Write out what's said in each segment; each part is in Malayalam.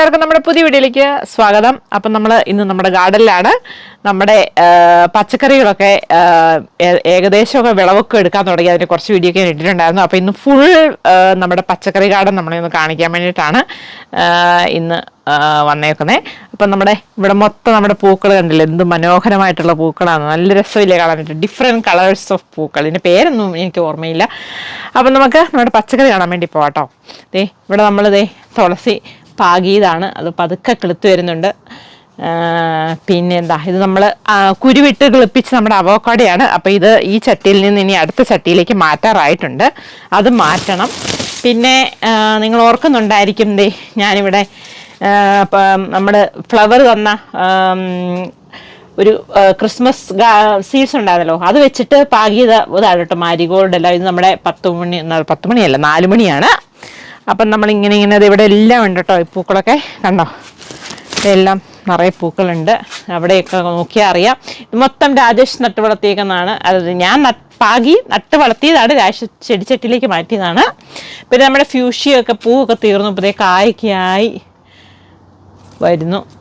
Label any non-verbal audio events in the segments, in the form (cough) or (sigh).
എല്ലാവർക്കും നമ്മുടെ പുതിയ വീഡിയോയിലേക്ക് സ്വാഗതം. അപ്പം നമ്മൾ ഇന്ന് നമ്മുടെ ഗാർഡനിലാണ്. നമ്മുടെ പച്ചക്കറികളൊക്കെ ഏകദേശമൊക്കെ വിളവൊക്കെ എടുക്കാൻ തുടങ്ങി. അതിന് കുറച്ച് വീഡിയോ ഒക്കെ ഇട്ടിട്ടുണ്ടായിരുന്നു. അപ്പോൾ ഇന്ന് ഫുൾ നമ്മുടെ പച്ചക്കറി ഗാർഡൻ നമ്മളെ ഒന്ന് കാണിക്കാൻ വേണ്ടിയിട്ടാണ് ഇന്ന് വന്നേക്കുന്നത് അപ്പം നമ്മുടെ ഇവിടെ മൊത്തം നമ്മുടെ പൂക്കൾ കണ്ടില്ല? എന്ത് മനോഹരമായിട്ടുള്ള പൂക്കളാണ്. നല്ല രസമില്ലേ കാണാനായിട്ട്. ഡിഫറെന്റ് കളേഴ്സ് ഓഫ് പൂക്കൾ. ഇതിന്റെ പേരൊന്നും എനിക്ക് ഓർമ്മയില്ല. അപ്പം നമുക്ക് നമ്മുടെ പച്ചക്കറി കാണാൻ വേണ്ടി പോവാട്ടോ. ദേ ഇവിടെ നമ്മൾ ദേ തുളസി പാകിയതാണ്. അത് പതുക്കെ കിളുത്ത് വരുന്നുണ്ട്. പിന്നെ എന്താ ഇത് നമ്മൾ കുരുവിട്ട് കിളിപ്പിച്ച് നമ്മുടെ അവോക്കാടയാണ്. അപ്പോൾ ഇത് ഈ ചട്ടിയിൽ നിന്ന് ഇനി അടുത്ത ചട്ടിയിലേക്ക് മാറ്റാറായിട്ടുണ്ട്. അത് മാറ്റണം. പിന്നെ നിങ്ങൾ ഓർക്കുന്നുണ്ടായിരിക്കും ദേ ഞാനിവിടെ നമ്മൾ ഫ്ലവർ തന്ന ഒരു ക്രിസ്മസ് സീഡ്സ് ഉണ്ടായിരുന്നല്ലോ. അത് വെച്ചിട്ട് പാകിയത് ഇതാണ് കേട്ടോ മാരിഗോൾഡ് അല്ല ഇത് നമ്മുടെ പത്ത് മണി പത്ത് മണിയല്ല നാല് മണിയാണ്. അപ്പം നമ്മൾ ഇങ്ങനെ ഇങ്ങനെ ദേ ഇവിടെ എല്ലാം ഉണ്ട് കേട്ടോ ഈ പൂക്കളൊക്കെ. കണ്ടോ? എല്ലാം നിറയെ പൂക്കളുണ്ട്. അവിടെയൊക്കെ നോക്കിയാൽ അറിയാം. ഇത് മൊത്തം രാജേഷ് നട്ട് വളർത്തിയേക്കുന്നതാണ്. അത് ഞാൻ പാകി നട്ട് വളർത്തിയതാണ്. രാജേഷ് ചെടിച്ചട്ടിലേക്ക് മാറ്റിയതാണ്. പിന്നെ നമ്മുടെ ഫ്യൂഷിയൊക്കെ പൂവൊക്കെ തീർന്നു. പുതിയ കായ്ക്കായി കായൊക്കെ വരുന്നു.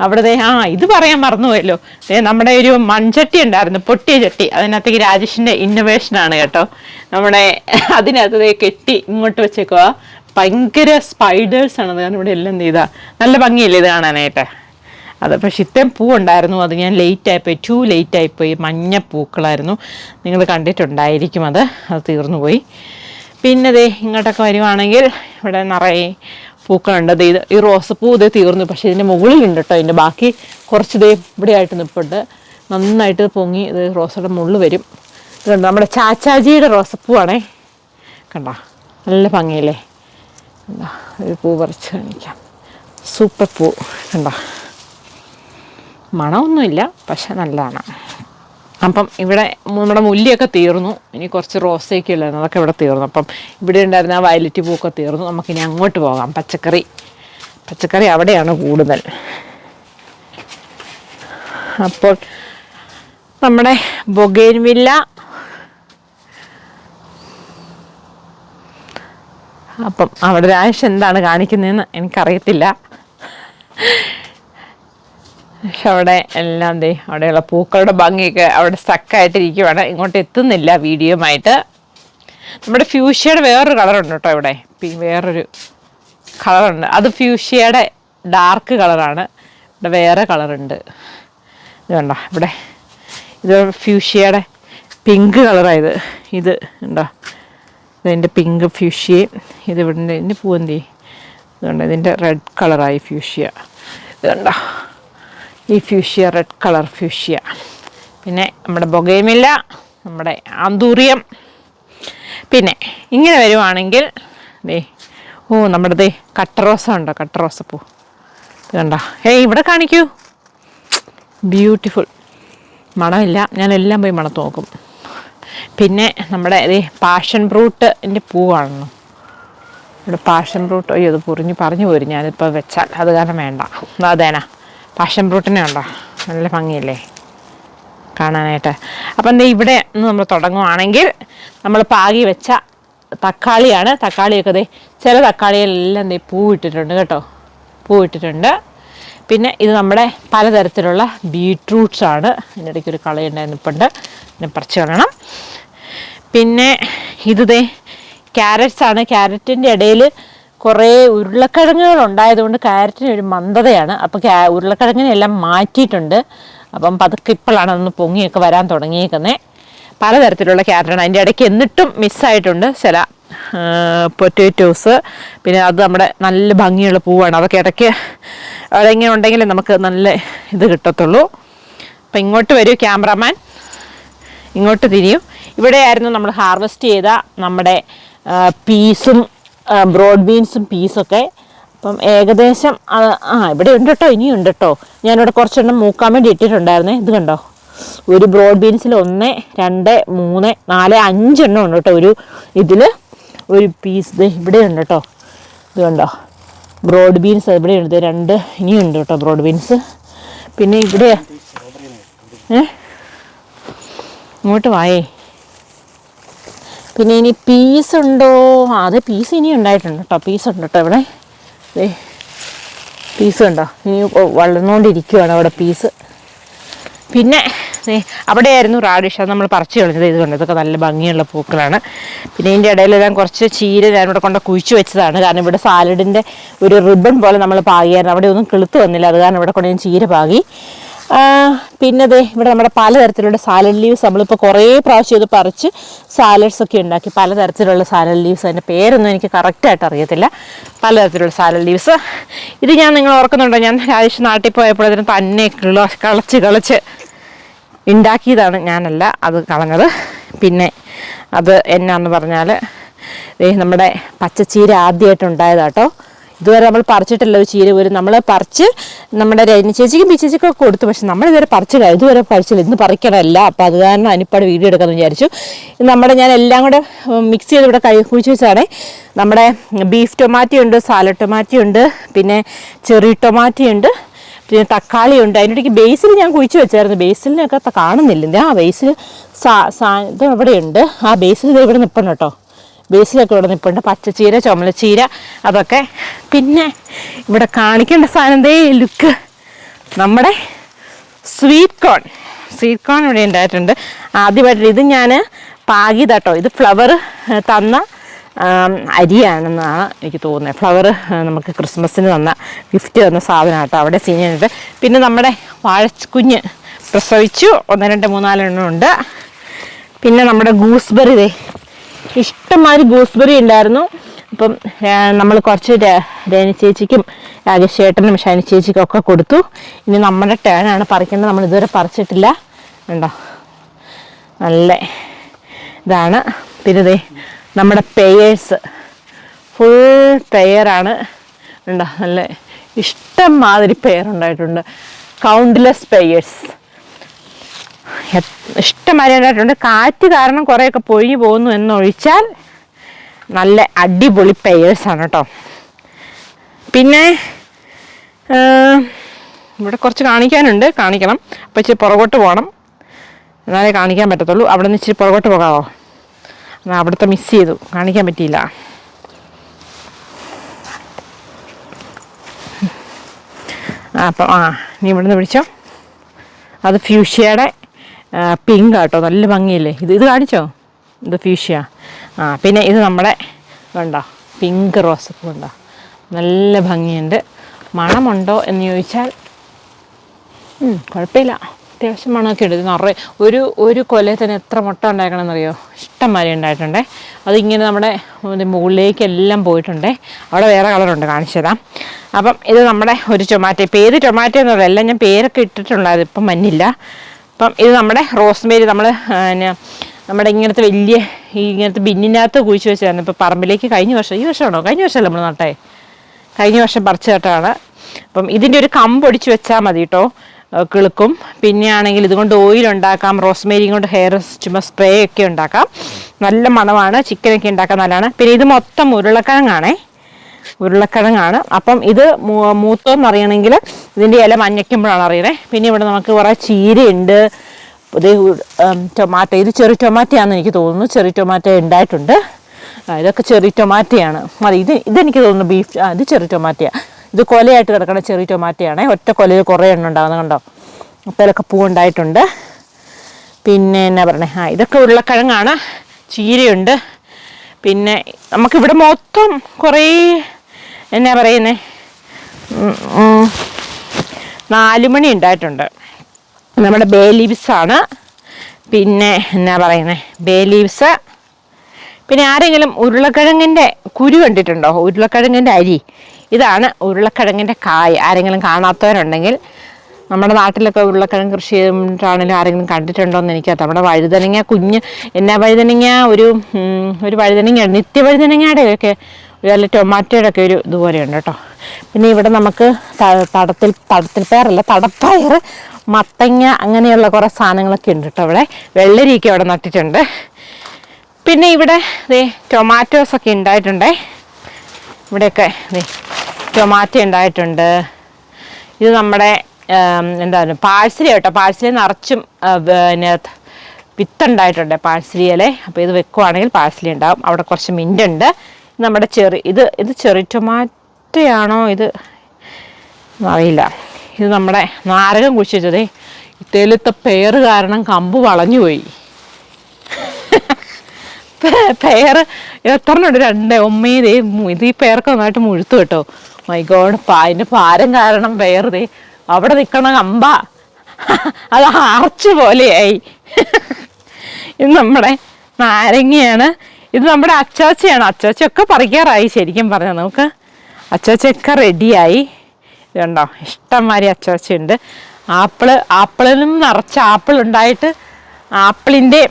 അവിടെ ആ ഇത് പറയാൻ മറന്നുപോയല്ലോ. നമ്മുടെ ഒരു മൺചട്ടി ഉണ്ടായിരുന്നു പൊട്ടിയ ചട്ടി. അതിനകത്തേക്ക് രാജേഷിന്റെ ഇന്നോവേഷൻ ആണ് കേട്ടോ. നമ്മുടെ അതിനകത്ത് കെട്ടി ഇങ്ങോട്ട് വെച്ചേക്കുക ഭയങ്കര സ്പൈഡേഴ്സ് ആണ്. അതാണ് ഇവിടെ എല്ലാം ചെയ്താ നല്ല ഭംഗിയല്ലേ ഇത് കാണാനായിട്ട്? അത് പക്ഷെ ഇത്രയും പൂ ഉണ്ടായിരുന്നു അത് ഞാൻ ലേറ്റ് ആയിപ്പോയി ടു ലേറ്റ് ആയിപ്പോയി. മഞ്ഞ പൂക്കളായിരുന്നു. നിങ്ങൾ കണ്ടിട്ടുണ്ടായിരിക്കും അത്. അത് തീർന്നു പോയി പിന്നെ ദേ ഇങ്ങോട്ടൊക്കെ വരുവാണെങ്കിൽ ഇവിടെ നിറയെ പൂക്കളുണ്ട് ദേ ഇത് ഈ റോസപ്പൂ ഇതേ തീർന്നു. പക്ഷേ ഇതിന്റെ മുകളിലുണ്ട് കേട്ടോ ഇതിന്റെ ബാക്കി കുറച്ച് ദേ ഇവിടെ ആയിട്ട് നിൽപ്പുണ്ട് നന്നായിട്ട് പൊങ്ങി ഇത് റോസയുടെ മുകളിൽ വരും. ഇത് കണ്ടോ? നമ്മുടെ ചാച്ചാജിയുടെ റോസപ്പൂവാണേ കണ്ട? നല്ല ഭംഗിയല്ലേ? എന്താ ഒരു പൂ പറിച്ച് കാണിക്കാം. സൂപ്പർ പൂ. കണ്ട? മണമൊന്നുമില്ല പക്ഷെ നല്ലതാണ്. അപ്പം ഇവിടെ നമ്മുടെ മുല്ലയൊക്കെ തീർന്നു. ഇനി കുറച്ച് റോസയൊക്കെ ഉള്ളായിരുന്നു അതൊക്കെ ഇവിടെ തീർന്നു. അപ്പം ഇവിടെ ഉണ്ടായിരുന്ന ആ വയലറ്റ് പൂക്കെ തീർന്നു. നമുക്കിനി അങ്ങോട്ട് പോകാം. പച്ചക്കറി. പച്ചക്കറി അവിടെയാണ് കൂടുതൽ. അപ്പോൾ നമ്മുടെ ബൊഗേൻവില്ല അപ്പം അവിടെ രാജേഷ് എന്താണ് കാണിക്കുന്നതെന്ന് എനിക്കറിയത്തില്ല. പക്ഷെ അവിടെ എല്ലാം ദേ അവിടെയുള്ള പൂക്കളുടെ ഭംഗിയൊക്കെ അവിടെ സ്റ്റക്കായിട്ടിരിക്കുവാണ് ഇങ്ങോട്ട് എത്തുന്നില്ല വീഡിയോയുമായിട്ട്. നമ്മുടെ ഫ്യൂഷ്യയുടെ വേറൊരു കളറുണ്ട് കേട്ടോ ഇവിടെ. വേറൊരു കളറുണ്ട്. അത് ഫ്യൂഷ്യയുടെ ഡാർക്ക് കളറാണ്. ഇവിടെ വേറെ കളറുണ്ട്. ഇത് കണ്ടോ ഇവിടെ. ഇത് ഫ്യൂഷ്യയുടെ പിങ്ക് കളറായത് ഇത്. ഉണ്ടോ ഇതിന്റെ പിങ്ക് ഫ്യൂഷ്യയും ഇത് ഇവിടെ ഇതിന്റെ പൂവന്തി ഇതുണ്ട് ഇതിന്റെ റെഡ് കളറായി ഫ്യൂഷ്യ. ഇത് കണ്ടോ ഈ ഫ്യൂഷ്യ റെഡ് കളർ ഫ്യൂഷ്യ പിന്നെ നമ്മുടെ ബൊഗേമില്ല നമ്മുടെ ആന്തൂറിയം. പിന്നെ ഇങ്ങനെ വരുവാണെങ്കിൽ ദേ ഓ നമ്മുടെ ദേ കട്ടറോസ ഉണ്ടോ? കട്ടറോസ പൂ. കണ്ടോ? ഏയ് ഇവിടെ കാണിക്കൂ. ബ്യൂട്ടിഫുൾ മണമില്ല. ഞാൻ എല്ലാം പോയി മണത്ത് നോക്കും. പിന്നെ നമ്മുടെ ദേ പാഷൻ ഫ്രൂട്ടിന്റെ പൂവാണല്ലോ ഇവിടെ പാഷൻ ഫ്രൂട്ട് അയ്യോ അത് പൊറിഞ്ഞ് പറഞ്ഞു പോരും. ഞാനിപ്പോൾ വെച്ചാൽ അത് കാരണം വേണ്ട. അതേനാ. പാഷൻ ഫ്രൂട്ടിനെ ഉണ്ടോ? നല്ല ഭംഗിയല്ലേ? കാണാനായിട്ട്. അപ്പം എന്താ ഇവിടെ നമ്മൾ തുടങ്ങുവാണെങ്കിൽ നമ്മൾ പാകി വെച്ച തക്കാളിയാണ്. തക്കാളിയൊക്കെ ദേ ചില തക്കാളിയെല്ലാം ദേ പൂ ഇട്ടിട്ടുണ്ട് കേട്ടോ. പൂ ഇട്ടിട്ടുണ്ട്. പിന്നെ ഇത് നമ്മുടെ പലതരത്തിലുള്ള ബീട്രൂട്ട്സ് ആണ്. ഇതിന്റെ ഇടയ്ക്ക് ഒരു കളയുണ്ടായിരുന്നു ഇപ്പം ഉണ്ട് പിന്നെ പറിച്ച് കളയണം. പിന്നെ ഇത് ദേ ആണ്. ക്യാരറ്റിന്റെ ഇടയിൽ കുറേ ഉരുളക്കിഴങ്ങുകൾ ഉണ്ടായതുകൊണ്ട് ക്യാരറ്റിന് ഒരു മന്ദതയാണ്. അപ്പോൾ ക്യാ ഉരുളക്കിഴങ്ങിനെല്ലാം മാറ്റിയിട്ടുണ്ട്. അപ്പം പതുക്കെ ഇപ്പോഴാണ് അതൊന്ന് പൊങ്ങിയൊക്കെ വരാൻ തുടങ്ങിയേക്കുന്നത് പലതരത്തിലുള്ള ക്യാരറ്റാണ്. അതിന്റെ ഇടയ്ക്ക് എന്നിട്ടും മിസ്സായിട്ടുണ്ട് ചില പൊറ്റേറ്റോസ് പിന്നെ അത് നമ്മുടെ നല്ല ഭംഗിയുള്ള പൂവാണ്. അതൊക്കെ ഇടയ്ക്ക് അതെങ്ങനെ ഉണ്ടെങ്കിൽ നമുക്ക് നല്ല ഇത് കിട്ടത്തുള്ളൂ. അപ്പം ഇങ്ങോട്ട് വരൂ ക്യാമറമാൻ. ഇങ്ങോട്ട് തിരിയും. ഇവിടെയായിരുന്നു നമ്മൾ ഹാർവെസ്റ്റ് ചെയ്ത നമ്മുടെ പീസും ബ്രോഡ് ബീൻസും പീസൊക്കെ അപ്പം ഏകദേശം ആ ഇവിടെ ഉണ്ട് കേട്ടോ ഇനിയും ഉണ്ട് കേട്ടോ ഞാനിവിടെ കുറച്ചെണ്ണം മൂക്കാൻ വേണ്ടി ഇട്ടിട്ടുണ്ടായിരുന്നേ. ഇത് കണ്ടോ? ഒരു ബ്രോഡ് ബീൻസിൽ ഒന്ന് രണ്ട് മൂന്ന് നാല് അഞ്ചെണ്ണം ഉണ്ട് കേട്ടോ. ഒരു ഇതിൽ ഒരു പീസ് ഇത് ഇവിടെ ഉണ്ട് കേട്ടോ. ഇത് കണ്ടോ? ബ്രോഡ് ബീൻസ് ഇവിടെ ഉണ്ട്. രണ്ട് ഇനിയും ഉണ്ട് കേട്ടോ ബ്രോഡ് ബീൻസ് പിന്നെ ഇവിടെ ഏ? ഇങ്ങോട്ട് വായേ. പിന്നെ ഇനി പീസ് ഉണ്ടോ? അത് പീസ് ഇനി ഉണ്ടായിട്ടുണ്ട് കേട്ടോ പീസ് ഉണ്ട് കേട്ടോ ഇവിടെ. പീസ് ഉണ്ടോ ഇനി വളർന്നുകൊണ്ടിരിക്കുവാണ് അവിടെ പീസ് പിന്നെ അവിടെയായിരുന്നു റാഡിഷ് അത് നമ്മൾ പറിച്ചു കളഞ്ഞത്. ഇത് കണ്ടത് ഇതൊക്കെ നല്ല ഭംഗിയുള്ള പൂക്കളാണ്. പിന്നെ ഇതിന്റെ ഇടയിലെല്ലാം കുറച്ച് ചീര ഞാൻ ഇവിടെ കൊണ്ട് കുഴിച്ചു വെച്ചതാണ്. കാരണം ഇവിടെ സാലഡിന്റെ ഒരു റിബൺ പോലെ നമ്മൾ പാകിയായിരുന്നു. അവിടെ ഒന്നും കിളുത്ത് വന്നില്ല. അത് കാരണം ഇവിടെ കൊണ്ട് ഞാൻ ചീര പാകി. പിന്നെ ദേ ഇവിടെ നമ്മുടെ പലതരത്തിലുള്ള സാലഡ് ലീവ്സ് നമ്മളിപ്പോൾ കുറേ പ്രാവശ്യം ഇത് പറിച്ച് സാലഡ്സ് ഒക്കെ ഉണ്ടാക്കി. പലതരത്തിലുള്ള സാലഡ് ലീവ്സ് അതിന്റെ പേരൊന്നും എനിക്ക് കറക്റ്റായിട്ട് അറിയത്തില്ല. പലതരത്തിലുള്ള സാലഡ് ലീവ്സ് ഇത് ഞാൻ നിങ്ങൾ ഓർക്കുന്നുണ്ടോ? ഞാൻ രാജേഷ് നാട്ടിൽ പോയപ്പോൾ അതിന് തന്നെ കിള കളച്ച് കളച്ച് ഉണ്ടാക്കിയതാണ്. ഞാനല്ല അത് കളഞ്ഞത്. പിന്നെ അത് എന്നാന്ന് പറഞ്ഞാൽ നമ്മുടെ പച്ചച്ചീര ആദ്യമായിട്ട് ഉണ്ടായതാട്ടോ. ഇതുവരെ നമ്മൾ പറിച്ചിട്ടില്ല ഒരു ചീര പോലും നമ്മൾ പറിച്ച് നമ്മുടെ രജനി ചേച്ചിക്കും പിച്ചേച്ചിക്കും ഒക്കെ കൊടുത്തു. പക്ഷെ നമ്മൾ ഇതുവരെ പറിച്ചില്ല. ഇതുവരെ പറിച്ചില്ല. ഇന്ന് പറിക്കണമല്ല. അപ്പം അത് കാരണം അനിപ്പാട് വീഡിയോ എടുക്കാമെന്ന് വിചാരിച്ചു. നമ്മുടെ ഞാൻ എല്ലാം കൂടെ മിക്സ് ചെയ്ത് ഇവിടെ കഴി കുഴിച്ച് വെച്ചാണ് നമ്മുടെ ബീഫ് ടൊമാറ്റോ ഉണ്ട് സാലഡ് ടൊമാറ്റോ ഉണ്ട് പിന്നെ ചെറി ടൊമാറ്റോ ഉണ്ട് പിന്നെ തക്കാളി ഉണ്ട്. അതിന്റെ ഇടയ്ക്ക് ബേസിൽ ഞാൻ കുഴിച്ച് വെച്ചായിരുന്നു. ബേസിലിനൊക്കെ കാണുന്നില്ല. ആ ബേസിൽ സാ സാ ഇത് ഇവിടെയുണ്ട് ആ ബേസിൽ ഇത് ഇവിടെ നിൽപ്പണം കേട്ടോ. ബേസിലൊക്കെ ഇവിടെ നിൽപ്പുണ്ട് പച്ചച്ചീര ചുമലച്ചീര അതൊക്കെ. പിന്നെ ഇവിടെ കാണിക്കേണ്ട സാധനം ദേ ലുക്ക് നമ്മുടെ സ്വീറ്റ് കോൺ സ്വീറ്റ് കോൺ ഇവിടെ ഉണ്ടായിട്ടുണ്ട്. ആദ്യമായിട്ട് ഇത് ഞാൻ പാകിയതാട്ടോ. ഇത് ഫ്ലവർ തന്ന അരിയാണെന്നാണ് എനിക്ക് തോന്നുന്നത് ഫ്ലവർ നമുക്ക് ക്രിസ്മസിന് തന്ന ഗിഫ്റ്റ് തന്ന സാധനം കേട്ടോ അവിടെ സീനിയുണ്ട് പിന്നെ നമ്മുടെ വാഴക്കുഞ്ഞ് പ്രസവിച്ചു. ഒന്ന് രണ്ട് മൂന്നാലെണ്ണം ഉണ്ട്. പിന്നെ നമ്മുടെ ഗൂസ്ബെറി ദേ ഇഷ്ടംമാതിരി ഗൂസ്ബെറി ഉണ്ടായിരുന്നു. അപ്പം നമ്മൾ കുറച്ച് രേണി ചേച്ചിക്കും രാജേഷ് ചേട്ടനും ഷൈനി ചേച്ചിക്കും ഒക്കെ കൊടുത്തു. ഇനി നമ്മുടെ ടേണാണ് പറിക്കേണ്ടത് നമ്മൾ ഇതുവരെ പറിച്ചിട്ടില്ല. ഉണ്ടോ നല്ല ഇതാണ്. പിന്നെ നമ്മുടെ പെയേഴ്സ് ഫുൾ പെയറാണ് ഉണ്ടോ നല്ല ഇഷ്ടം മാതിരി പെയർ ഉണ്ടായിട്ടുണ്ട്. കൗണ്ട്ലെസ് പെയേഴ്സ് ഇഷ്ടംമാതിരി ഉണ്ടായിട്ടുണ്ട് കാറ്റ് കാരണം കുറേയൊക്കെ പൊഴിഞ്ഞു പോകുന്നു എന്നൊഴിച്ചാൽ നല്ല അടിപൊളി പെയേഴ്സാണ് കേട്ടോ പിന്നെ ഇവിടെ കുറച്ച് കാണിക്കാനുണ്ട്. കാണിക്കണം. അപ്പോൾ ഇച്ചിരി പുറകോട്ട് പോകണം. എന്നാലേ കാണിക്കാൻ പറ്റത്തുള്ളൂ. അവിടെ നിന്ന് ഇച്ചിരി പുറകോട്ട് പോകാമോ എന്നാൽ അവിടുത്തെ മിസ് ചെയ്തു. കാണിക്കാൻ പറ്റിയില്ല. അപ്പം ആ നീ ഇവിടുന്ന് പിടിച്ചോ. അത് ഫ്യൂഷ്യയുടെ പിങ്ക് ആട്ടോ. നല്ല ഭംഗിയില്ലേ? ഇത് ഇത് കാണിച്ചോ? ഇത് ഫ്യൂഷ്യ ആ പിന്നെ ഇത് നമ്മുടെ കണ്ടോ? പിങ്ക് റോസ് കണ്ടോ? നല്ല ഭംഗിയുണ്ട്. മണമുണ്ടോ എന്ന് ചോദിച്ചാൽ കുഴപ്പമില്ല. അത്യാവശ്യം മണമൊക്കെ ഉണ്ട്. നിറയെ ഒരു ഒരു കൊലയിൽ തന്നെ എത്ര മുട്ട ഉണ്ടാക്കണമെന്നറിയോ? ഇഷ്ടം മാതിരി ഉണ്ടായിട്ടുണ്ടേ. അതിങ്ങനെ നമ്മുടെ മുകളിലേക്കെല്ലാം മുകളിലേക്ക് എല്ലാം പോയിട്ടുണ്ടേ. അവിടെ വേറെ കളറുണ്ട് കാണിച്ചു അപ്പം ഇത് നമ്മുടെ ഒരു ടൊമാറ്റോ പേര് ടൊമാറ്റോ എന്നല്ല എല്ലാം ഞാൻ പേരൊക്കെ ഇട്ടിട്ടുണ്ടായത് ഇപ്പം മഞ്ഞില്ല അപ്പം ഇത് നമ്മുടെ റോസ്മേരി നമ്മൾ നമ്മുടെ ഇങ്ങനത്തെ വലിയ ഈ ഇങ്ങനത്തെ ബിന്നിനകത്ത് കുഴിച്ച് വെച്ചായിരുന്നു ഇപ്പോൾ പറമ്പിലേക്ക് കഴിഞ്ഞ വർഷം ഈ വർഷമാണോ? കഴിഞ്ഞ വർഷമല്ല നമ്മൾ നട്ടേ? കഴിഞ്ഞ വർഷം പറിച്ചു കേട്ടാണ് അപ്പം ഇതിന്റെ ഒരു കമ്പ് ഒടിച്ച് വെച്ചാൽ മതി കേട്ടോ കിളുക്കും. പിന്നെ ആണെങ്കിൽ ഇതുകൊണ്ട് ഓയിൽ ഉണ്ടാക്കാം റോസ്മേരി കൊണ്ട് ഹെയർ ചുമ്മാ സ്പ്രേ ഒക്കെ ഉണ്ടാക്കാം. നല്ല മണമാണ് ചിക്കനൊക്കെ ഉണ്ടാക്കാൻ നല്ലതാണ്. പിന്നെ ഇത് മൊത്തം ഉരുളക്കിഴങ്ങാണേ. ഉരുളക്കിഴങ്ങാണ്. അപ്പം ഇത് മൂത്തോന്ന് അറിയണമെങ്കിൽ ഇതിന്റെ ഇല മഞ്ഞയ്ക്കുമ്പോഴാണ് അറിയണേ. പിന്നെ ഇവിടെ നമുക്ക് കുറേ ചീരയുണ്ട്. ഇത് ടൊമാറ്റോ. ഇത് ചെറിയ ടൊമാറ്റോയാണെന്ന് എനിക്ക് തോന്നുന്നു. ചെറിയ ടൊമാറ്റോ ഉണ്ടായിട്ടുണ്ട്. ഇതൊക്കെ ചെറിയ ടൊമാറ്റോയാണ്. മതി ഇത് ഇതെനിക്ക് തോന്നുന്നു ബീഫ് ഇത് ചെറിയ ടൊമാറ്റയാണ് ഇത് കൊലയായിട്ട് കിടക്കുന്ന ചെറിയ ടൊമാറ്റോയാണ്. ഒറ്റ കൊലയിൽ കുറേ എണ്ണം ഉണ്ടാകുന്നത് കണ്ടോ? അപ്പോഴൊക്കെ പൂവുണ്ടായിട്ടുണ്ട് പിന്നെ എന്നാ പറയണേ ആ ഇതൊക്കെ ഉരുളക്കിഴങ്ങാണ്. ചീരയുണ്ട്. പിന്നെ നമുക്കിവിടെ മൊത്തം കുറേ എന്നാ പറയുന്നേ? നാലുമണി ഉണ്ടായിട്ടുണ്ട്. നമ്മുടെ ബേ ലീവ്സാണ് പിന്നെ എന്നാ പറയുന്നത് ബേ ലീവ്സ്. പിന്നെ ആരെങ്കിലും ഉരുളക്കിഴങ്ങിന്റെ കുരു കണ്ടിട്ടുണ്ടോ? ഉരുളക്കിഴങ്ങിന്റെ അരി. ഇതാണ് ഉരുളക്കിഴങ്ങിന്റെ കായ്. ആരെങ്കിലും കാണാത്തവരുണ്ടെങ്കിൽ നമ്മുടെ നാട്ടിലൊക്കെ ഉരുളക്കിഴങ്ങ് കൃഷി ചെയ്തിട്ടാണെങ്കിലും ആരെങ്കിലും കണ്ടിട്ടുണ്ടോ എന്ന് നമ്മുടെ വഴുതനങ്ങ കുഞ്ഞ് എന്നാ വഴുതനങ്ങ? ഒരു ഒരു ഒരു വഴുതനങ്ങ നിത്യവഴുതനങ്ങയുടെ ഒക്കെ നല്ല ടൊമാറ്റോയുടെ ഒക്കെ ഒരു ഇതുപോലെയുണ്ട് കേട്ടോ. പിന്നെ ഇവിടെ നമുക്ക് തടത്തിൽ തടത്തിൽ പയറല്ല തടപ്പയർ മത്തങ്ങ അങ്ങനെയുള്ള കുറേ സാധനങ്ങളൊക്കെ ഉണ്ട് കേട്ടോ അവിടെ വെള്ളരിക്ക അവിടെ നട്ടിട്ടുണ്ട്. പിന്നെ ഇവിടെ ദേ ടൊമാറ്റോസൊക്കെ ഉണ്ടായിട്ടുണ്ടേ. ഇവിടെയൊക്കെ ദേ ടൊമാറ്റോ ഉണ്ടായിട്ടുണ്ട്. ഇത് നമ്മുടെ എന്താണ് പാഴ്സലി കേട്ടോ. പാഴ്സലി നിറച്ചും പിന്നെ വിത്തുണ്ടായിട്ടുണ്ട് പാഴ്സലിയിലെ അപ്പോൾ ഇത് വെക്കുവാണെങ്കിൽ പാഴ്സലി ഉണ്ടാവും. അവിടെ കുറച്ച് മിന്റ് ഉണ്ട്. നമ്മുടെ ചെറി ഇത് ഇത് ചെറി ടൊമാറ്റയാണോ ഇത്? അറിയില്ല. ഇത് നമ്മുടെ നാരകം കുഴിച്ചതേ തെലുത്ത പേര് കാരണം കമ്പ് വളഞ്ഞു പോയി. (laughs) പേര് എത്രണ്ണുണ്ട്? രണ്ട് ഒമ്മീതേ ഇത് ഈ പേർക്ക് നന്നായിട്ട് മുഴുത്തു കേട്ടോ. മൈ ഗോഡ് അതിന്റെ പാരം കാരണം പേറുതേ അവിടെ നിൽക്കണ കമ്പ (laughs) അത് ആർച്ച് പോലെയായി. (laughs) ഇത് നമ്മുടെ നാരങ്ങയാണ്. ഇത് നമ്മുടെ അച്ചാച്ചയാണ്. അച്ചാച്ചയൊക്കെ പറിക്കാറായി ശരിക്കും പറഞ്ഞാൽ നമുക്ക് അച്ചാച്ചയൊക്കെ റെഡിയായി. ഇതുണ്ടോ ഇഷ്ടംമാതിരി അച്ചാച്ചയുണ്ട്. ആപ്പിൾ ആപ്പിളിനും നിറച്ച് ആപ്പിൾ ഉണ്ടായിട്ട് ആപ്പിളിന്റെ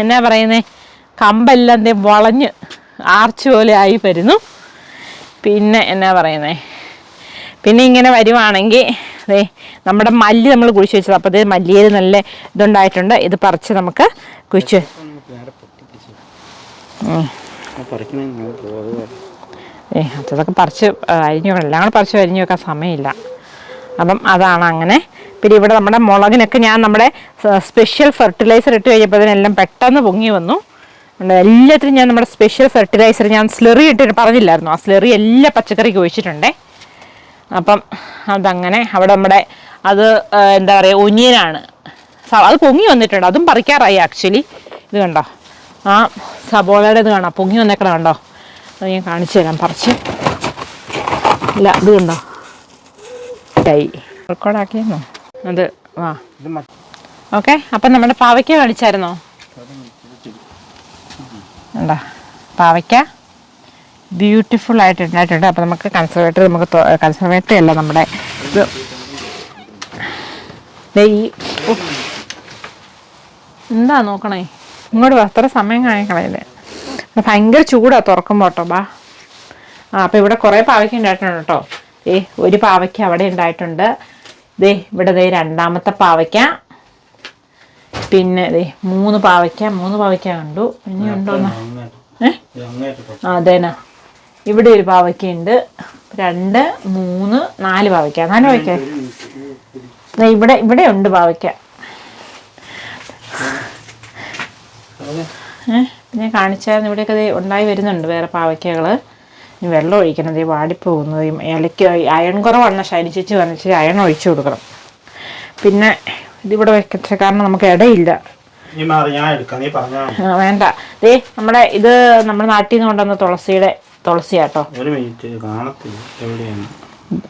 എന്നാ പറയുന്നത് കമ്പെല്ലാം എന്തേ വളഞ്ഞ് ആർച്ച് പോലെ ആയി വരുന്നു. പിന്നെ എന്നാ പറയുന്നേ? പിന്നെ ഇങ്ങനെ വരുവാണെങ്കിൽ ദേ നമ്മുടെ മല്ലി നമ്മൾ കുഴിച്ച് വെച്ചത്. അപ്പോൾ മല്ലിയിൽ നല്ല ഇതുണ്ടായിട്ടുണ്ട്. ഇത് പറിച്ച് നമുക്ക് കുഴിച്ച് ഏ അതൊക്കെ പറിച്ച് അരിഞ്ഞു എല്ലാം കൂടെ പറിച്ച് അരിഞ്ഞു വെക്കാൻ സമയമില്ല. അപ്പം അതാണ് അങ്ങനെ. പിന്നെ ഇവിടെ നമ്മുടെ മുളകിനൊക്കെ ഞാൻ നമ്മുടെ സ്പെഷ്യൽ ഫെർട്ടിലൈസർ ഇട്ട് കഴിഞ്ഞപ്പോൾ അതിനെല്ലാം പെട്ടെന്ന് പൊങ്ങി വന്നു. എല്ലാത്തിനും ഞാൻ നമ്മുടെ സ്പെഷ്യൽ ഫെർട്ടിലൈസർ ഞാൻ സ്ലെറി ഇട്ട് പറഞ്ഞില്ലായിരുന്നു. ആ സ്ലെറി എല്ലാ പച്ചക്കറിക്ക് ഒഴിച്ചിട്ടുണ്ടേ. അപ്പം അതങ്ങനെ അവിടെ നമ്മുടെ അത് എന്താ പറയുക ഒനിയനാണ്. അത് പൊങ്ങി വന്നിട്ടുണ്ട്. അതും പറിക്കാറായി ആക്ച്വലി ഇത് കണ്ടോ? ആ സബോളയുടെ ഇത് കാണാം. പൊങ്ങി വന്നേക്കണ കണ്ടോ? അത് ഞാൻ കാണിച്ചു തരാം പറിച്ച്. ഇല്ല ഇത് കണ്ടോ? കൈ റെക്കോർഡാക്കിയെന്നോ? അത് ആ. ഓക്കെ അപ്പം നമ്മുടെ പാവയ്ക്ക കാണിച്ചായിരുന്നോ? എന്താ പാവയ്ക്ക ബ്യൂട്ടിഫുൾ ആയിട്ട് ഉണ്ടായിട്ടുണ്ട്. അപ്പം നമുക്ക് കൺസർവേറ്ററി നമുക്ക് കൺസർവേറ്ററി അല്ല നമ്മുടെ ഇത്. ഈ എന്താ നോക്കണേ? ഇങ്ങോട്ട് വാ, അത്ര സമയം കാണിക്കളയില്ലേ. ഭയങ്കര ചൂടാ തുറക്കുമ്പോൾ കേട്ടോ ബാ. ആ അപ്പം ഇവിടെ കുറേ പാവയ്ക്ക ഉണ്ടായിട്ടുണ്ട് കേട്ടോ. ഏ ഒരു പാവയ്ക്ക അവിടെ ഉണ്ടായിട്ടുണ്ട്. ദേ ഇവിടെ ദേ രണ്ടാമത്തെ പാവയ്ക്ക. പിന്നെ ദേ മൂന്ന് പാവയ്ക്ക മൂന്ന് പാവയ്ക്ക കണ്ടു. ഇനി ഉണ്ടോന്ന്? ഏഹ് അതേനാ ഇവിടെ ഒരു പാവയ്ക്കയുണ്ട് രണ്ട് മൂന്ന് നാല് പാവയ്ക്ക. നാല് പാവയ്ക്ക? ഇവിടെ ഇവിടെ ഉണ്ട് പാവയ്ക്ക. ഞാൻ കാണിച്ചായിരുന്നു ഇവിടെയൊക്കെ ഉണ്ടായി വരുന്നുണ്ട് വേറെ പാവയ്ക്കകൾ ഇനി വെള്ളം ഒഴിക്കണം ദേ വാടിപ്പോകുന്നത് ഈ ഇലയ്ക്ക് അയൺ കുറവാണ് ചേച്ചി പറഞ്ഞിട്ട് അയൺ ഒഴിച്ചു കൊടുക്കണം. പിന്നെ ഇതിവിടെ വെക്കച്ച കാരണം നമുക്ക് ഇടയില്ല. വേണ്ട. ദേ നമ്മുടെ ഇത് നമ്മുടെ നാട്ടിൽ നിന്ന് കൊണ്ടുവന്ന തുളസിയുടെ തുളസിയാട്ടോ.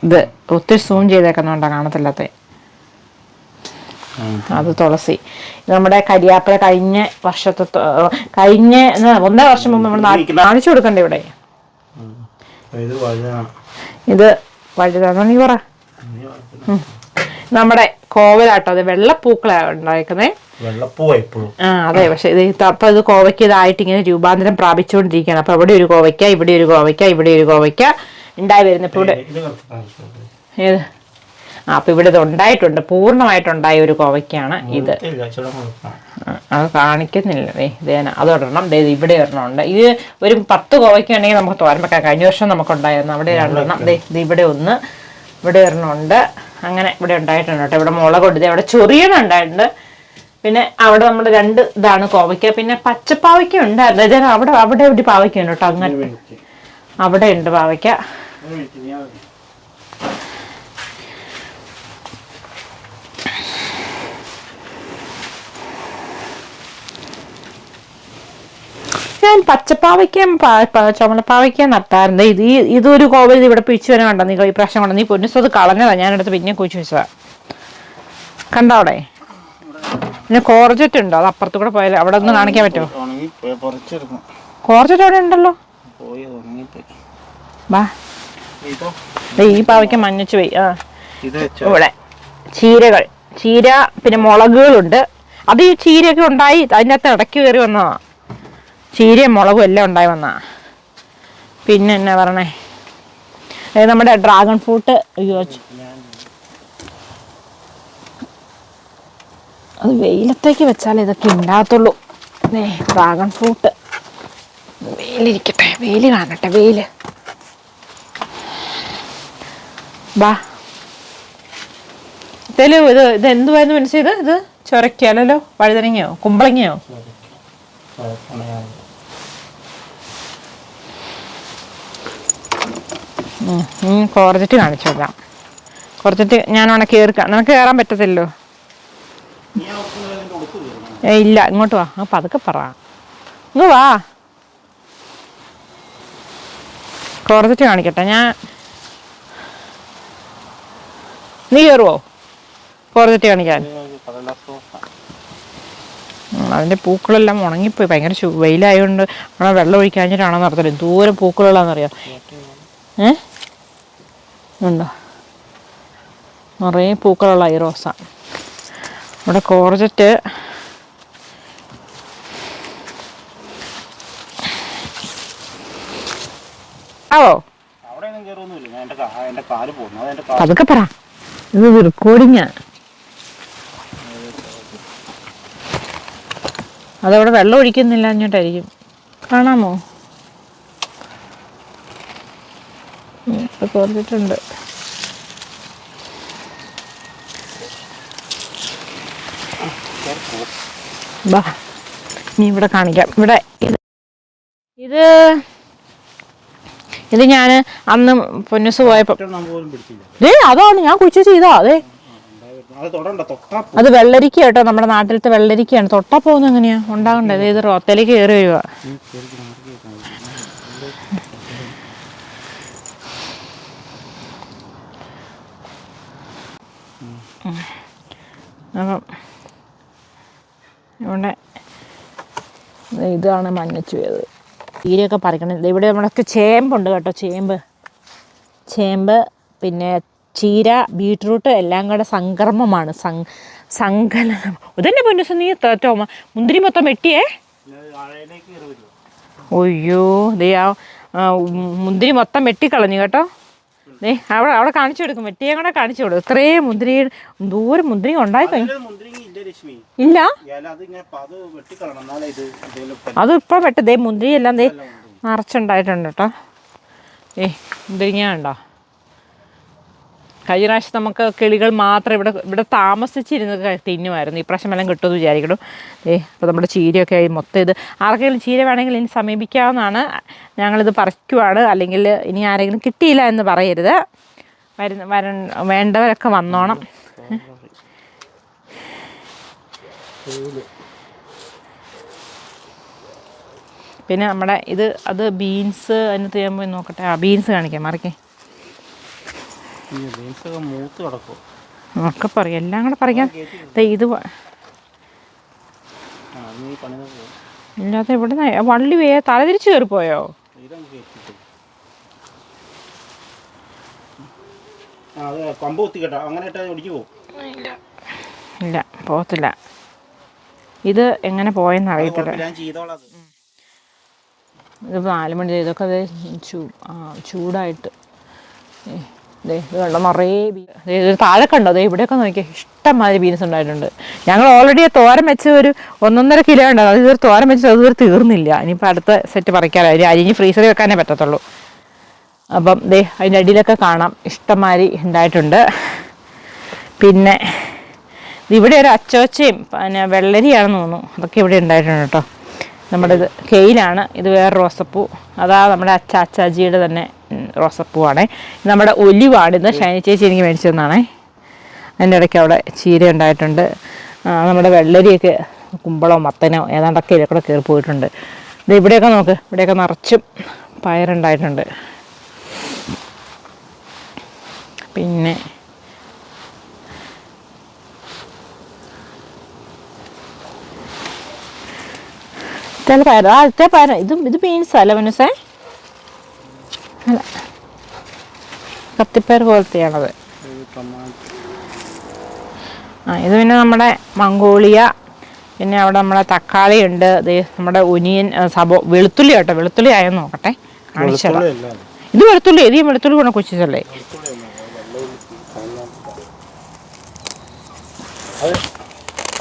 ഇത് ഒത്തിരി സൂം ചെയ്തേക്കുന്നുണ്ടോ കാണത്തില്ലാത്ത. അത് തുളസി. നമ്മുടെ കരിയാപ്പില കഴിഞ്ഞ വർഷത്തെ കഴിഞ്ഞ ഒന്നേ ഒന്നര വർഷം മുമ്പ് നമ്മൾ കാണിച്ചു കൊടുക്കണ്ടേ ഇവിടെ? ഇത് വഴുതാണോ നീ പറ. നമ്മുടെ കോവലാട്ടോ അത് വെള്ളപ്പൂക്കളാണ് ഉണ്ടായിരിക്കുന്നത് ആ അതെ പക്ഷെ ഇത് അപ്പൊ ഇത് കോവയ്ക്ക് ഇതായിട്ട് ഇങ്ങനെ രൂപാന്തരം പ്രാപിച്ചുകൊണ്ടിരിക്കുകയാണ്. അപ്പൊ അവിടെ ഒരു കോവയ്ക്ക ഇവിടെ ഒരു കോവയ്ക്ക ഇവിടെ ഒരു കോവയ്ക്ക ഉണ്ടായി വരുന്നു ഇപ്പൊ ഇവിടെ. ഏത്? അപ്പൊ ഇവിടെ ഇത് ഉണ്ടായിട്ടുണ്ട്. പൂർണമായിട്ടുണ്ടായ ഒരു കോവയ്ക്കാണ് ഇത്. അത് കാണിക്കുന്നില്ല. ഇതേന അതൊരെണ്ണം ഇവിടെ ഒരെണ്ണം ഉണ്ട്. ഇത് ഒരു പത്ത് കോവയ്ക്കുണ്ടെങ്കിൽ നമുക്ക് തോരൻ വെക്കാം. കഴിഞ്ഞ വർഷം നമുക്ക് ഉണ്ടായിരുന്നു അവിടെ രണ്ടെണ്ണം. ദേ ഇത് ഇവിടെ ഒന്ന് ഇവിടെ ഒരെണ്ണം ഉണ്ട്. അങ്ങനെ ഇവിടെ ഉണ്ടായിട്ടുണ്ട് കേട്ടോ. ഇവിടെ മുളക് ഉണ്ട്. അവിടെ ചൊറിയണം ഉണ്ടായിട്ടുണ്ട്. പിന്നെ അവിടെ നമ്മൾ രണ്ട് ഇതാണ് കോവയ്ക്ക. പിന്നെ പച്ചപ്പാവയ്ക്ക ഉണ്ടായിരുന്നു. ഇതേ അവിടെ അവിടെ ഒരു പാവയ്ക്ക ഉണ്ട് കേട്ടോ. അങ്ങനെ അവിടെ ഉണ്ട് പാവയ്ക്ക ഒരു മിനിറ്റ് നീ അവിടെ ഞാൻ പച്ചപ്പാവയ്ക്കും നട്ടായിരുന്നു ചുമലപ്പാവയ്ക്കും നട്ടാറുണ്ട് ഇത് ഈ ഇതൊരു കോവൽ ഇവിടെ പിടിച്ചു വരാൻ കണ്ടോ? നീ ഈ പ്രാവശ്യം കൊണ്ട്? നീ പൊന്നിസ് അത് കളഞ്ഞതാ. ഞാനെടുത്ത് പിന്നെ കുഴിച്ചു വെച്ചതാ. കണ്ടോ അവിടെ? പിന്നെ കോർജറ്റ് ഉണ്ടോ? അത് അപ്പുറത്ത് കൂടെ പോയാലോ അവിടെ ഒന്ന് കാണിക്കാൻ പറ്റുമോ? കോർജറ്റ് അവിടെ ഉണ്ടല്ലോ. വാ. ഈ പാവയ്ക്ക് മഞ്ഞച്ചു പോയി ആ. ഇവിടെ ചീരകൾ. ചീര പിന്നെ മുളകുകളുണ്ട്. അത് ഈ ചീരയൊക്കെ ഉണ്ടായി അതിന്റെ അകത്ത് ഇടയ്ക്ക് കയറി വന്നതാ. ചീരയും മുളകും എല്ലാം ഉണ്ടായി വന്നാ. പിന്നെ എന്നാ പറഞ്ഞേ? അതായത് നമ്മുടെ ഡ്രാഗൺ ഫ്രൂട്ട് അത് വെയിലത്തേക്ക് വെച്ചാൽ ഇതൊക്കെ ഉണ്ടാകത്തുള്ളൂ. ഏ ഡ്രാഗൺ ഫ്രൂട്ട് വെയിലിരിക്കട്ടെ വെയിൽ കാണട്ടെ വെയിൽ ബാ. ഇതേലും ഇത് ഇത് എന്തുവായിരുന്നു മനസ്സിയത് ഇത്? ചൊരക്കിയാലോ വഴുതനങ്ങയോ കുമ്പളങ്ങയോ? കോർജറ്റ് കാണിച്ചു നോക്കാം കോർജറ്റ് ഞാൻ ഉണക്കി കയറിക്കാം നിനക്ക് കയറാൻ. ഏ ഇല്ല ഇങ്ങോട്ട് വാ. ആ അതൊക്കെ പറ. ഇങ്ങ് വാ. കോർജറ്റ് കാണിക്കട്ടെ ഞാൻ നീ കയറുവോ കോർജറ്റ് കാണിക്കാൻ. അതിന്റെ പൂക്കളെല്ലാം ഉണങ്ങിപ്പോയി. ഭയങ്കര വെയിലായതുകൊണ്ട് നമ്മളെ വെള്ളം ഒഴിക്കാഞ്ഞിട്ടാണോ നടത്തൽ ദൂരെ പൂക്കളുള്ളതെന്നറിയാം ഏ? ഉണ്ടോ? നിറയെ പൂക്കളുള്ള ഈ റോസ. ഇവിടെ കോർജറ്റ്. ആവോ? അതൊക്കെ പറ. ഇത് റെക്കോർഡിങ്ങാ അതവിടെ വെള്ളം ഒഴിക്കുന്നില്ല എന്നിട്ടായിരിക്കും കാണാമോ? കുറച്ചിട്ടുണ്ട് ബാ ഇനി ഇവിടെ കാണിക്കാം. ഇവിടെ ഇത് ഇത് ഞാൻ ഞാൻ അന്ന് പൊന്നസ് പോയപ്പോ അതാണ് ഞാൻ കുഴിച്ചു ചെയ്താ അതെ അത് വെള്ളരിക്ക കേട്ടോ നമ്മുടെ നാട്ടിലത്തെ വെള്ളരിക്കയാണ്. തൊട്ടാ പോകുന്നത് എങ്ങനെയാ? ഉണ്ടാകണ്ടേ ഇത് റോത്തലേക്ക് കയറി വരുക. അപ്പം ഇവിടെ ഇതാണ് മഞ്ഞച്ചുയത് തീരെയൊക്കെ പറിക്കണം. ദേ ഇവിടെ നമ്മളൊക്കെ ചേമ്പുണ്ട് കേട്ടോ ചേമ്പ്. ചേമ്പ് പിന്നെ ചീര ബീട്രൂട്ട് എല്ലാം കൂടെ സംക്രമമാണ് സങ്കലനം ഇതന്നെ പൊന്നു നീ തോമ മുന്തിരി മൊത്തം വെട്ടിയേ? അയ്യോ ആഴയിലേക്ക് കയറി ഒയ്യോ ദേ ആ ആ, ഉം, മുന്തിരി മൊത്തം വെട്ടിക്കളഞ്ഞു കേട്ടോ. ദേ അവിടെ അവിടെ കാണിച്ചു കൊടുക്കും. വെട്ടിയെ കൂടെ കാണിച്ചു കൊടുക്കും. ഇത്രയും മുന്തിരി ദൂരം മുന്തിരി ഉണ്ടായി കഴിഞ്ഞു ഇല്ല അത് ഇപ്പം വെട്ട് ദേ മുന്തിരി എല്ലാം ദേ. നിറച്ചുണ്ടായിട്ടുണ്ട് കേട്ടോ. ഏ മുന്തിരിങ്ങ ഉണ്ടോ കഴിഞ്ഞ പ്രാവശ്യം നമുക്ക് കിളികൾ മാത്രം ഇവിടെ ഇവിടെ താമസിച്ചിരുന്ന് തിന്നുമായിരുന്നു. തിന്നുമായിരുന്നു ഇപ്രാവശ്യം എല്ലാം കിട്ടുമെന്ന് വിചാരിക്കണം ഏ അപ്പോൾ നമ്മുടെ ചീരയൊക്കെ ആയി മൊത്തം ഇത്. ആർക്കെങ്കിലും ചീര വേണമെങ്കിൽ ഇനി സമീപിക്കാവുന്നതാണ്. ഞങ്ങളിത് പറിക്കുവാണ്. അല്ലെങ്കിൽ ഇനി ആരെങ്കിലും കിട്ടിയില്ല എന്ന് പറയരുത്. വരുന്ന വര വേണ്ടവരൊക്കെ വന്നോണം. പിന്നെ നമ്മുടെ ഇത് അത് ബീൻസ് അതിനകത്ത് ഞാൻ പോയി നോക്കട്ടെ. ആ ബീൻസ് കാണിക്കാം. മറിക്കേ. ഈ ഒക്കെ പറയും. എല്ലാം കൂടെ പറയാം ദേ ഇത് ഇല്ലാത്ത ഇവിടെ വള്ളി വേ തലതിരിച്ച് കയറിപ്പോയോ? ഇല്ല. പോകത്തില്ല. ഇത് എങ്ങനെ പോയെന്ന് അറിയത്തില്ല. ഇത് നാല് മണി ഇതൊക്കെ ചൂടായിട്ട്. ഏ, ദേ വെള്ളം നിറയെ ബീൻസ് താഴെ കണ്ടോ ദേ ഇവിടെയൊക്കെ നോക്കിയാൽ ഇഷ്ടംമാതിരി ബീൻസ് ഉണ്ടായിട്ടുണ്ട്. ഞങ്ങൾ ഓൾറെഡി തോരം വെച്ച് ഒരു ഒന്നൊന്നര കിലോ ഉണ്ടായിരുന്നു അത് ഇതുവരെ തോരൻ വെച്ച് അത് ഇതുവരെ തീർന്നില്ല. ഇനിയിപ്പോൾ അടുത്ത സെറ്റ് പറിക്കാനായി അരി അരിഞ്ഞ് ഫ്രീസറിൽ വെക്കാനേ പറ്റത്തുള്ളൂ. അപ്പം ദേ അതിന്റെ അടിയിലൊക്കെ കാണാം. ഇഷ്ടംമാതിരി ഉണ്ടായിട്ടുണ്ട്. പിന്നെ ഇവിടെ ഒരു അച്ചോച്ചയും പിന്നെ വെള്ളരിയാണെന്ന് തോന്നുന്നു. അതൊക്കെ ഇവിടെ ഉണ്ടായിട്ടുണ്ട് കേട്ടോ. നമ്മുടെ ഇത് കെയിലാണ്. ഇത് വേറെ റോസപ്പൂ. അതാ നമ്മുടെ അച്ചാച്ചാജിയുടെ തന്നെ റോസപ്പൂവാണേ. നമ്മുടെ ഒലിവാണ് ഇത് ഷൈനി ചേച്ചി എനിക്ക് മേടിച്ചു തന്നാണേ. അതിന്റെ ഇടയ്ക്ക് അവിടെ ചീര ഉണ്ടായിട്ടുണ്ട്. നമ്മുടെ വെള്ളരിയൊക്കെ കുമ്പളോ മത്തനോ ഏതാണ്ടൊക്കെ ഇതിൽ കയറി പോയിട്ടുണ്ട്. ഇത് ഇവിടെയൊക്കെ നോക്ക്. ഇവിടെയൊക്കെ നിറച്ചും പയറുണ്ടായിട്ടുണ്ട്. പിന്നെ ചില പയർ ആ ഇത്ര പയർ ഇതും ഇത് ബീൻസ് അല്ല മനസ്സേ അല്ല കത്തിപ്പയർ പോലത്തെയാണത്. ആ ഇത് പിന്നെ നമ്മുടെ മംഗോളിയ പിന്നെ അവിടെ നമ്മുടെ തക്കാളി ഉണ്ട്. നമ്മുടെ ഒനിയൻ ആ, സബോ വെളുത്തുള്ളി കേട്ടോ വെളുത്തുള്ളി ആയെന്ന് നോക്കട്ടെ. കാണിച്ചത്. ഇത് വെളുത്തുള്ളി ഇത് വെളുത്തുള്ളി കൊണ്ട് കൊച്ചിച്ചല്ലേ?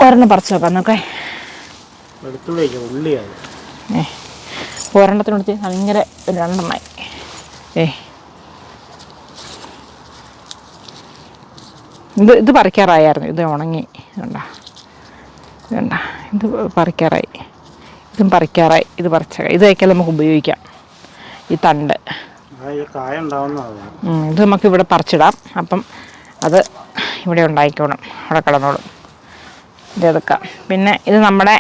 ഒരെണ്ണം പറിച്ചു നോക്കാം നോക്കേ. ഏ ഒരെണ്ണത്തിനടുത്ത് ഭയങ്കര രണ്ടെണ്ണമായി ഏ ഇത് ഇത് പറിക്കാറായായിരുന്നു ഇത് ഉണങ്ങി. ഇതുണ്ടാ? ഇതുണ്ടാ? ഇത് പറിക്കാറായി. ഇതും പറിക്കാറായി. ഇത് പറിച്ച ഇതൊക്കെ നമുക്ക് ഉപയോഗിക്കാം. ഈ തണ്ട്. ഇത് നമുക്ക് ഇവിടെ പറിച്ചിടാം. അപ്പം അത് ഇവിടെ ഉണ്ടായിക്കോളും. അവിടെ കിടന്നോളും. ഇത് എടുക്കാം. പിന്നെ ഇത് നമ്മുടെ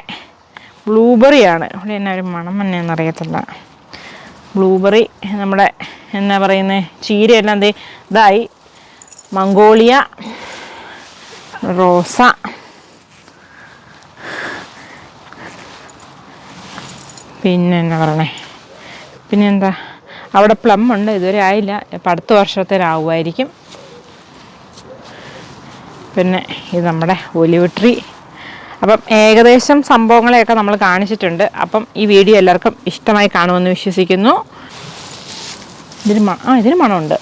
ബ്ലൂബെറിയാണ് ഇവിടെ എന്നാ ഒരു മണം തന്നെ എന്നറിയത്തില്ല ബ്ലൂബെറി നമ്മുടെ എന്നാ പറയുന്നത് ചീരയെല്ലാം ദേ ഇതായി. മംഗോളിയ റോസ പിന്നെ എന്നാ പറയണേ? പിന്നെ എന്താ? അവിടെ പ്ലം ഉണ്ട് ഇതുവരെ ആയില്ല. ഇപ്പം അടുത്ത വർഷത്തേനാവുമായിരിക്കും പിന്നെ ഇത് നമ്മുടെ ഒലിവ് ട്രീ. അപ്പം ഏകദേശം സംഭവങ്ങളെയൊക്കെ നമ്മൾ കാണിച്ചിട്ടുണ്ട്. അപ്പം ഈ വീഡിയോ എല്ലാവർക്കും ഇഷ്ടമായി കാണുമെന്ന് വിശ്വസിക്കുന്നു. ഇതിന് ആ ഇതിന് മണമുണ്ട്.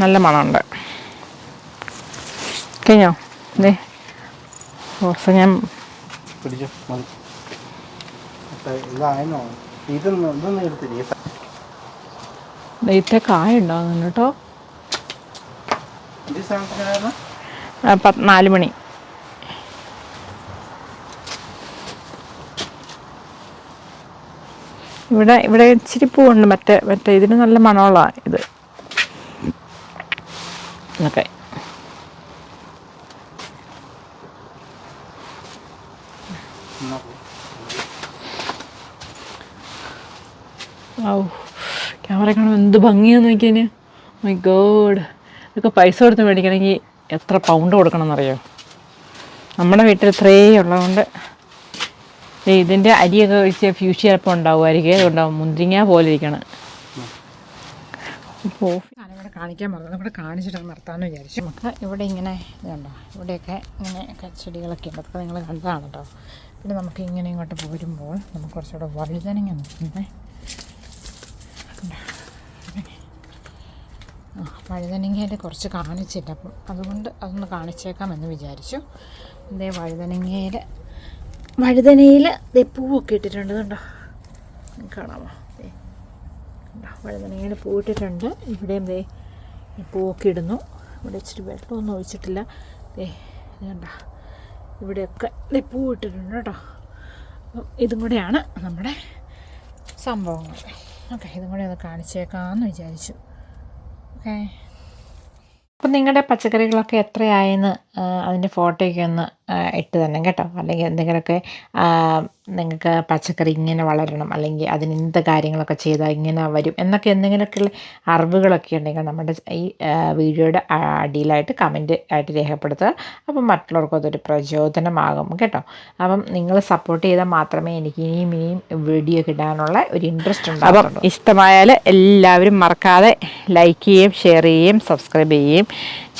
നല്ല മണമുണ്ട്. കഴിഞ്ഞോ? ഇതേ റോസ ഞാൻ പിടിച്ചോ? മതി. മറ്റേ ഇതായെന്നോ ഇതൊന്നും ഇതൊന്നും എടുത്തില്ല ഈ സ- നെയ്ത്തെ കായ ഉണ്ടാകുന്നു കേട്ടോ. നാല് മണി. ഇവിടെ ഇവിടെ ഇച്ചിരി പൂവുണ്ട്. മറ്റേ മറ്റേ ഇതിന് നല്ല മണമുള്ള ഇത്. ഓക്കെ ക്യാമറ കാണുമ്പോൾ എന്ത് ഭംഗിയാന്ന് നോക്കിയതിന്. മൈ ഗോഡ് ഇതൊക്കെ പൈസ കൊടുത്ത് മേടിക്കണമെങ്കിൽ എത്ര പൗണ്ട് കൊടുക്കണം എന്നറിയോ നമ്മുടെ വീട്ടിൽ ഇത്രേ ഉള്ളതുകൊണ്ട്. ഇതിന്റെ അരിയൊക്കെ ഒഴിച്ച് ഫ്യൂഷ് ചിലപ്പോൾ ഉണ്ടാവുമായിരിക്കും. അതുകൊണ്ടാവും മുന്തിരിങ്ങ പോലെ ഇരിക്കണം ഞാനിവിടെ കാണിക്കാൻ മറന്നു ഇവിടെ കാണിച്ചിട്ട് നിർത്താമെന്ന് വിചാരിച്ചു. നമുക്ക് ഇവിടെ ഇങ്ങനെ ഇതുണ്ടോ? ഇവിടെയൊക്കെ ഇങ്ങനെ ഒക്കെ ചെടികളൊക്കെ ഉണ്ട്. അതൊക്കെ നിങ്ങൾ കണ്ടതാണ് കേട്ടോ. പിന്നെ നമുക്ക് ഇങ്ങനെ ഇങ്ങോട്ട് പോരുമ്പോൾ നമുക്ക് കുറച്ചുകൂടെ വഴുതനങ്ങ നിൽക്കുന്നത് വഴുതനങ്ങയിൽ കുറച്ച് കാണിച്ചില്ല അപ്പം അതുകൊണ്ട് അതൊന്ന് കാണിച്ചേക്കാമെന്ന് വിചാരിച്ചു. ഇതേ വഴുതനങ്ങയിൽ വഴുതനയിൽ ദേ പൂവൊക്കെ ഇട്ടിട്ടുണ്ട് കണ്ടോ? കാണാമോ? കണ്ടോ? വഴുതനങ്ങയിൽ പൂവിട്ടിട്ടുണ്ട്. ഇവിടെയും ദേ പൂവൊക്കെ ഇടുന്നു ഇവിടെ ഇച്ചിരി വെള്ളമൊന്നും ഒഴിച്ചിട്ടില്ല. ദേ കണ്ടോ. ഇവിടെയൊക്കെ ദേ പൂവിട്ടിട്ടുണ്ട് കേട്ടോ. അപ്പം ഇതും കൂടെയാണ് നമ്മുടെ സംഭവങ്ങൾ. ഓക്കെ ഇതും കൂടെ ഒന്ന് കാണിച്ചേക്കാമെന്ന് വിചാരിച്ചു. ഓക്കെ. അപ്പം നിങ്ങളുടെ പച്ചക്കറികളൊക്കെ എത്രയായെന്ന് അതിന്റെ ഫോട്ടോയൊക്കെ ഒന്ന് ഇട്ട് തന്നെ കേട്ടോ. അല്ലെങ്കിൽ എന്തെങ്കിലുമൊക്കെ നിങ്ങൾക്ക് പച്ചക്കറി ഇങ്ങനെ വളരണം. അല്ലെങ്കിൽ അതിന് എന്ത് കാര്യങ്ങളൊക്കെ ചെയ്താൽ ഇങ്ങനെ വരും. എന്നൊക്കെ എന്തെങ്കിലുമൊക്കെയുള്ള അറിവുകളൊക്കെ ഉണ്ടെങ്കിൽ നമ്മുടെ ഈ വീഡിയോയുടെ അടിയിലായിട്ട് കമന്റ് ആയിട്ട് രേഖപ്പെടുത്തുക. അപ്പം മറ്റുള്ളവർക്കും അതൊരു പ്രചോദനമാകും കേട്ടോ. അപ്പം നിങ്ങൾ സപ്പോർട്ട് ചെയ്താൽ മാത്രമേ എനിക്ക് ഇനിയും ഇനിയും വീഡിയോ കിട്ടാനുള്ള ഒരു ഇൻട്രസ്റ്റ് ഉണ്ടാകും ഇഷ്ടമായാൽ എല്ലാവരും മറക്കാതെ ലൈക്ക് ചെയ്യുകയും ഷെയർ ചെയ്യുകയും സബ്സ്ക്രൈബ് ചെയ്യുകയും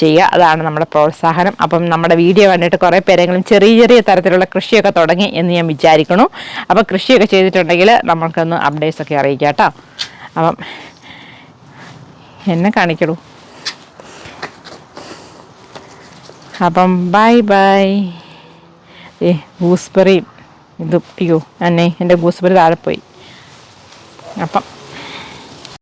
ചെയ്യുക. അതാണ് നമ്മുടെ പ്രോത്സാഹനം. അപ്പം നമ്മുടെ വീഡിയോ കണ്ടിട്ട് കുറേ പേരെങ്കിലും ചെറിയ ചെറിയ തരത്തിലുള്ള കൃഷിയൊക്കെ തുടങ്ങി എന്ന് ഞാൻ വിചാരിക്കണു അപ്പോൾ കൃഷിയൊക്കെ ചെയ്തിട്ടുണ്ടെങ്കിൽ നമ്മൾക്കൊന്ന് അപ്ഡേറ്റ്സ് ഒക്കെ അറിയിക്കാം കേട്ടോ. അപ്പം എന്നെ കാണിക്കണു അപ്പം ബൈ ബൈ ഏ ഗൂസ്ബെറിയും ഇതും അയ്യോ അന്നേ എന്റെ ഗൂസ്ബെറി താഴെ പോയി. അപ്പം